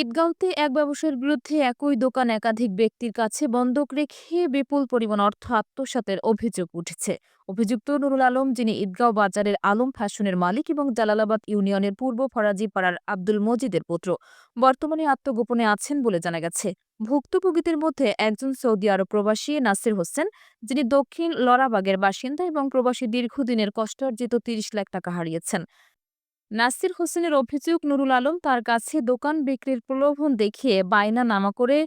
ঈদগাঁওতে এক ব্যবসায়ীর বিরুদ্ধে একই দোকান একাধিক ব্যক্তির কাছে বন্ধক রেখে বিপুল পরিমাণ অর্থ আত্মসাতের অভিযোগ উঠেছে। অভিযুক্ত নুরুল আলম, যিনি ঈদগাঁও বাজারের আলম ফ্যাশনের মালিক এবং জালালাবাদ ইউনিয়নের পূর্ব ফরাজি পাড়ার আব্দুল মজিদের পুত্র, বর্তমানে আত্মগোপনে আছেন বলে জানা গেছে। ভুক্তভোগীদের মধ্যে একজন সৌদি আরব প্রবাসী নাসির হোসেন, যিনি দক্ষিণ লরাবাগের বাসিন্দা এবং প্রবাসী দীর্ঘদিনের কষ্টার্জিত তিরিশ লাখ টাকা হারিয়েছেন। নাসির হোসেনের অভিযোগ, নুরুল আলম তার কাছে দোকান বিক্রির প্রলোভন দেখিয়ে বায়না নামা করে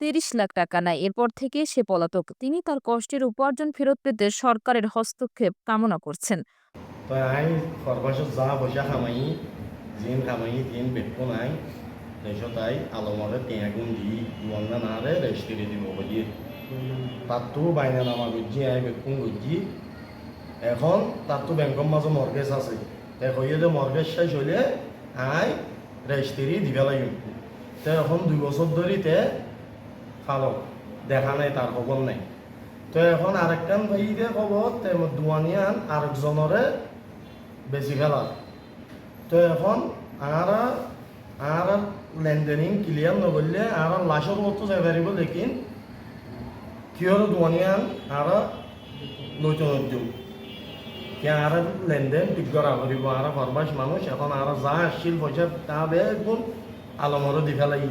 তিরিশ লাখ টাকা নেয়। এরপর থেকে সে পলাতক। তিনি তার কষ্টের উপার্জন ফেরত পেতে সরকারের হস্তক্ষেপ কামনা করছেন। তো এখন তাততো বেংকৰ মাজত মৰ্গেজ আছে। তে কয়ে যে মর্গেজ শেষ হলে আই রেজিস্ট্রি দিবে লাগিব তে এখন দুই বছর ধরে তে ফালক দেখা নাই তার খবর নাই তো এখন আরেকটান ভাই দে খবর তে দুয়ানিয়ান আরেকজনরে বেশি ফেলার তো এখন আর আর লেনদেনিং ক্লিয়ার নগরলে আর লাশর মতো যাই পারিব লেকিন কিয়র দুয়ানিয়ান আর নতুন উদ্যোগ কি আর লেনদেন ঠিক করা করিব আর ফরমাস মানুষ এখন আর যা আসছিল পয়সা তা বেগুন আলমরও দি ফেলাই।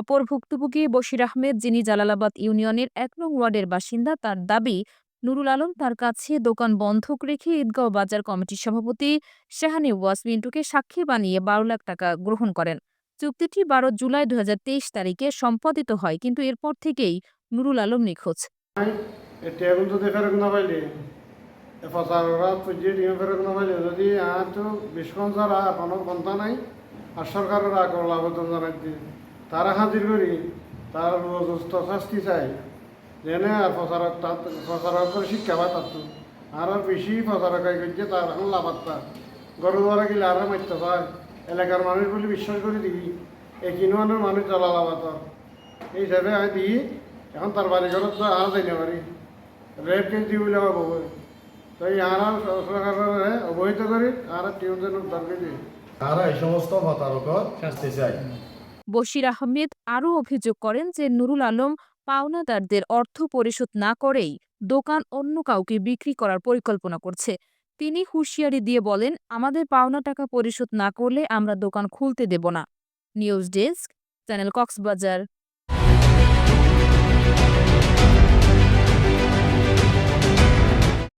অপর ভুক্তভোগী বশির আহমেদ যিনি জালালাবাদ ইউনিয়নের এক নং ওয়ার্ডের বাসিন্দা তার দাবি নুরুল আলম তার কাছে দোকান বন্ধক রেখে ঈদগাঁও বাজার কমিটির সভাপতি শাহানি ওয়াস মিন্টুকে সাক্ষী বানিয়ে বারো লাখ টাকা গ্রহণ করেন। চুক্তিটি বারো জুলাই দুই হাজার তেইশ তারিখে সম্পাদিত হয় কিন্তু এরপর থেকেই নুরুল আলম নিখোঁজ। এতিয়া কিন্তু ফেরক না পাইলে প্রচাররা পুজিয়ে দিয়ে ফেরক না পাইলে যদি আর তো বিস্কন ছাড়া কোনো পন্থা নাই, আর সরকারের আগর আবেদন জানাইতে তারা হাজির করি, তার সুস্থ শাস্তি চাই। যেনে আর প্রচারক তার প্রচারক করে শিক্ষা পায় তার আর বেশি প্রচারক করছে তার এখন লাভাত্তা গরু দ্বারা গেলে আর মারতে পায়। এলাকার মানুষ বলে বিশ্বাস করে দিবি এই কিনুয়ানের মানুষ জ্বালা লাভাত এই হিসাবে আমি দিই, এখন তার বাড়ি ঘরত আর যাই না পারি রেট কেজি বলে আমার তো এই সরকারের অবহিত করি আর টিউন দরকার দিই এই সমস্ত প্রতারকর শাস্তি চাই বশির আহমেদ আরও অভিযোগ করেন যে নুরুল আলম পাওনাদারদের অর্থ পরিশোধ না করেই দোকান অন্য কাউকে বিক্রি করার পরিকল্পনা করছে। তিনি হুঁশিয়ারি দিয়ে বলেন আমাদের পাওনা টাকা পরিশোধ না করলে আমরা দোকান খুলতে দেব না। News desk channel Cox's Bazar.